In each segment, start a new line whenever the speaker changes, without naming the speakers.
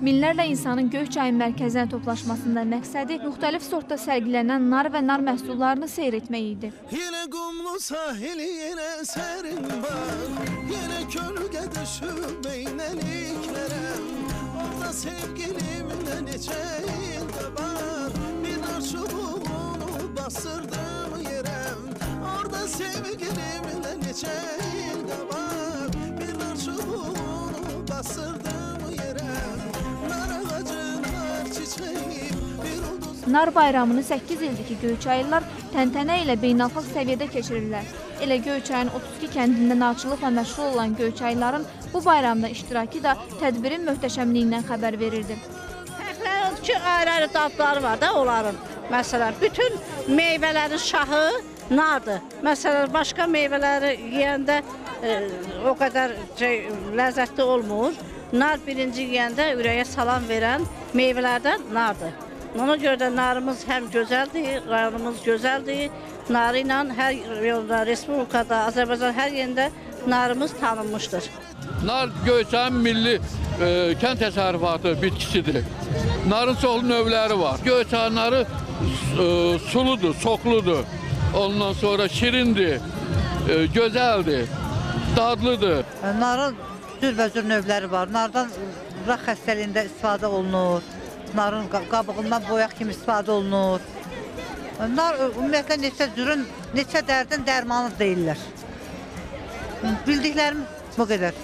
Minlərlə insanın Göyçayın mərkəzinə toplaşmasında məqsədi müxtəlif sortda sərgilənən nar və nar məhsullarını seyr etmək idi.
Yine kumlu sahil yine serin var. Yine kölge düşüp beyneliklere Orada sevgilimle neçeyinde var. Bir nar çubuğunu bastırdım Nar
bayramını 8 ildir ki, Göyçaylılar təntənə ilə beynəlxalq səviyyədə keçirirlər. Elə Göyçayın 32 kəndində narçılıqla məşğul olan Göyçaylıların bu bayramda iştirakı da tədbirin möhtəşəmliyindən xəbər verirdi.
Fərqləri odur ki, ayrı-ayrı dadları var da onların. Məsələn, bütün meyvələrin şahı nardır. Məsələn, başqa meyvələri yeyəndə e, o qədər şey, ləzzətli olmur. Nar birinci yeyəndə ürəyə salam verən meyvələrdən nardır. Ona görə də narımız həm gözəldir, rayonumuz gözəldir. Narı ilə hər yolda, respublikada, Azərbaycan hər yerində narımız tanınmışdır.
Nar Göyçayın milli e, kənd təsərrüfatı bitkisidir. Narın çoxlu növləri var. Göyçay narı e, suludur, çoxludur. Ondan sonra şirindir, e, gözəldir, dadlıdır.
Narın cürbəcür növləri var. Nardan raq xəstəliyində istifadə olunur. Narın qa- qabığından boyaq kimi istifadə olunur. Nar ümumiyyətlə neçə cürün, neçə dərdin dərmanı deyirlər. Bildiklərim bu qədər.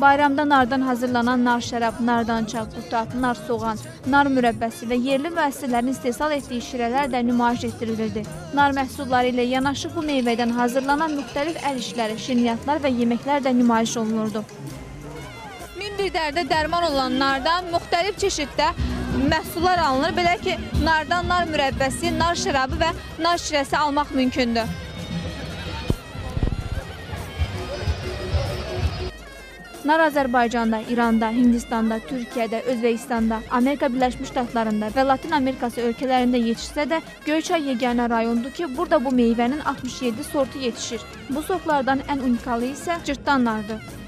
Bayramda nardan hazırlanan nar şərab, nardan çaq, qutat, nar soğan, nar mürəbbəsi və yerli müəssisələrin istehsal etdiyi şirələr də nümayiş etdirilirdi. Nar məhsulları ilə yanaşı bu meyvədən hazırlanan müxtəlif əl işləri, şirniyyatlar və yeməklər də nümayiş olunurdu. Bir dərdə dərman olan nardan müxtəlif çeşiddə məhsullar alınır. Belə ki, nardan nar mürəbbəsi, nar şərabı və nar şirəsi almaq mümkündür. Nar Azərbaycanda, İranda, Hindistanda, Türkiyədə, Özbəkistanda, Amerika Birləşmiş Ştatlarında və Latin Amerikası ölkələrində yetişsə də, Göyçay yeganə rayondur ki, burada bu meyvənin 67 sortu yetişir. Bu sortlardan ən unikalı isə cırtdan nardır.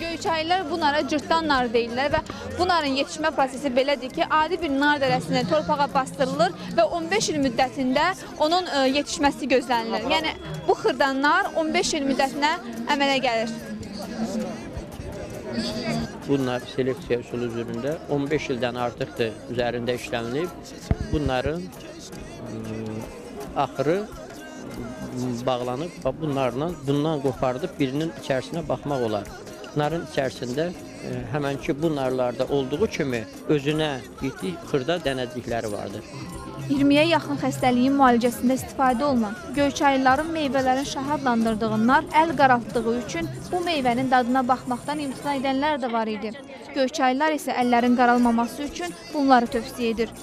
Göyçaylılar bu nara cırtdan nar deyirlər və bu narın yetişmə prosesi belədir ki, adi bir nar dərəsində torpağa bastırılır və 15 il müddətində onun ə, yetişməsi gözlənilir. Yəni bu xırdan nar 15 il müddətinə əmələ gəlir.
Bunlar seleksiya üsulu üzərində 15 ildən artıqdır üzərində işlənilib. Bunların ım, axırı bağlanıb bunlarla bundan qopardıb birinin içərisinə baxmaq olar. Bunların içərisində e, həmənki bu narlarda olduğu kimi özünə iti xırda dənəcikləri vardır.
20-yə yaxın xəstəliyin müalicəsində istifadə olunan Göyçaylıların meyvələrin şah adlandırdığı nar əl qaraltdığı üçün bu meyvənin dadına baxmaqdan imtina edənlər də var idi. Göyçaylılar isə əllərin qaralmaması üçün bunları tövsiyə edir.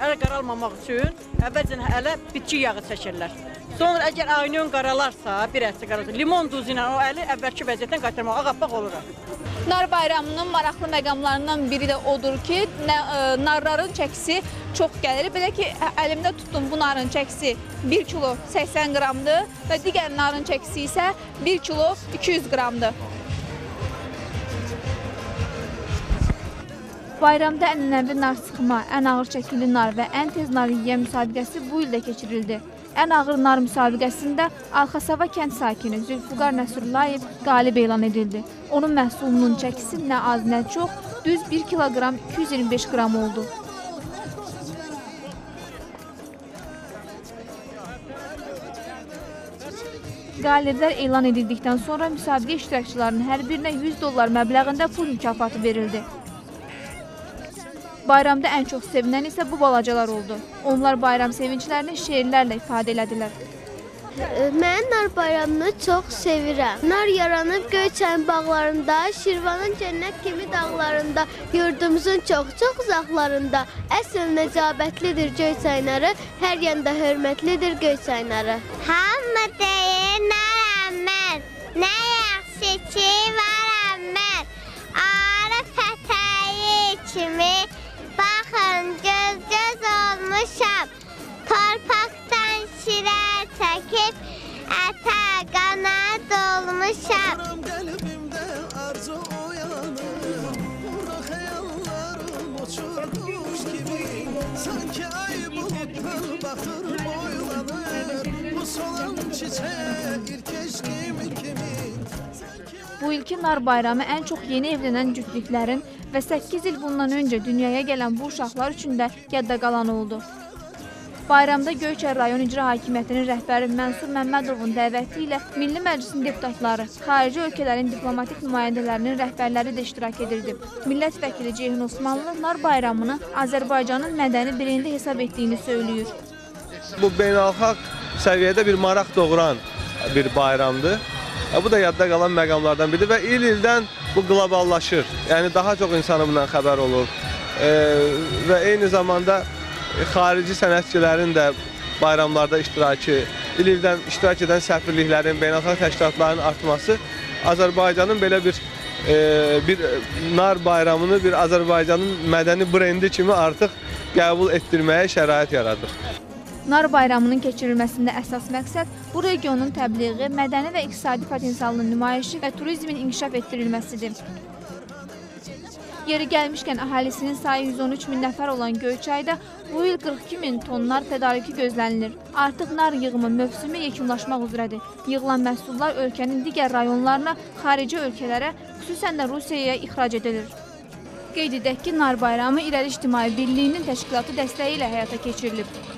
Ələ qaralmamaq üçün əvvəlcə ələ bitki yağı çəkirlər. Sonra əgər aynon qaralarsa, bir həftə qaralarsa, limon duzu ilə o əli əvvəlki vəziyyətdən qaytarmaq, ağappaq olur.
Nar bayramının maraqlı məqamlarından biri də odur ki, ə, narların çəkisi çox gəlir. Belə ki, əlimdə tutdum bu narın çəkisi 1 kilo 80 qramdır və digər narın çəkisi isə 1 kilo 200 qramdır. Bayramda ənənəvi nar sıxma, ən ağır çəkili nar və ən tez nar yeyən müsabiqəsi bu ildə keçirildi. Ən ağır nar müsabiqəsində Arxasava kənd sakini Zülfüqar Nəsrullayev qalib elan edildi. Onun məhsulunun çəkisi nə az, nə çox, düz 1 kiloqram 225 qram oldu. Qaliblər elan edildikdən sonra müsabiqə iştirakçılarının hər birinə 100 dollar məbləğində pul mükafatı verildi. Bayramda ən çox sevinən isə bu balacalar oldu. Onlar bayram sevinclərini şeirlərlə ifadə elədilər.
Mən nar bayramını çox sevirəm. Nar yaranıb Göyçay bağlarında, Şirvanın cənnət kimi dağlarında, yurdumuzun çox-çox uzaqlarında. Əsl nəcabətlidir Göyçay narı, hər yanda hörmətlidir Göyçay narı.
Hamı deyir naram mən, nə yaxşı ki varam
Yunus'um. Bu solan
ilki nar bayramı en çox yeni evlənən cütlüklərin və 8 il bundan öncə dünyaya gələn bu uşaqlar üçün də yadda qalan oldu. Bayramda Göyçay rayon icra hakimiyyətinin rəhbəri Mənsur Məmmədovun dəvəti ilə Milli Məclisin deputatları, xarici ölkələrin diplomatik nümayəndələrinin rəhbərləri də iştirak edirdi. Millət vəkili Ceyhun Osmanlı nar bayramını Azərbaycanın mədəni brendi hesab etdiyini söyləyir.
Bu beynəlxalq səviyyədə bir maraq doğuran bir bayramdır. E, Bu da yadda qalan məqamlardan biridir və il-ildən bu qloballaşır. Yəni daha çox insana bundan xəbər olur. E, və eyni zamanda xarici sənətçilərin də bayramlarda iştirakı, il-ildən iştirak edən səfirliklərin, beynəlxalq təşkilatların artması Azərbaycanın belə bir e, bir nar bayramını bir Azərbaycanın mədəni brendi kimi artıq qəbul etdirməyə şərait yaradır.
Nar bayramının keçirilməsində əsas məqsəd bu regionun təbliği, mədəni və iqtisadi potensialının nümayişi və turizmin inkişaf etdirilməsidir. Yeri gəlmişkən əhalisinin sayı 113 min nəfər olan Göyçayda bu il 42 min ton nar tədarükü gözlənilir. Artıq nar yığımı mövsümü yekunlaşmaq üzrədir. Yığılan məhsullar ölkənin digər rayonlarına, xarici ölkələrə, xüsusən də Rusiyaya ixrac edilir. Qeyd edək ki, Nar bayramı İrəli İctimai Birliyinin təşkilatı dəstəyi ilə həyata keçirilib.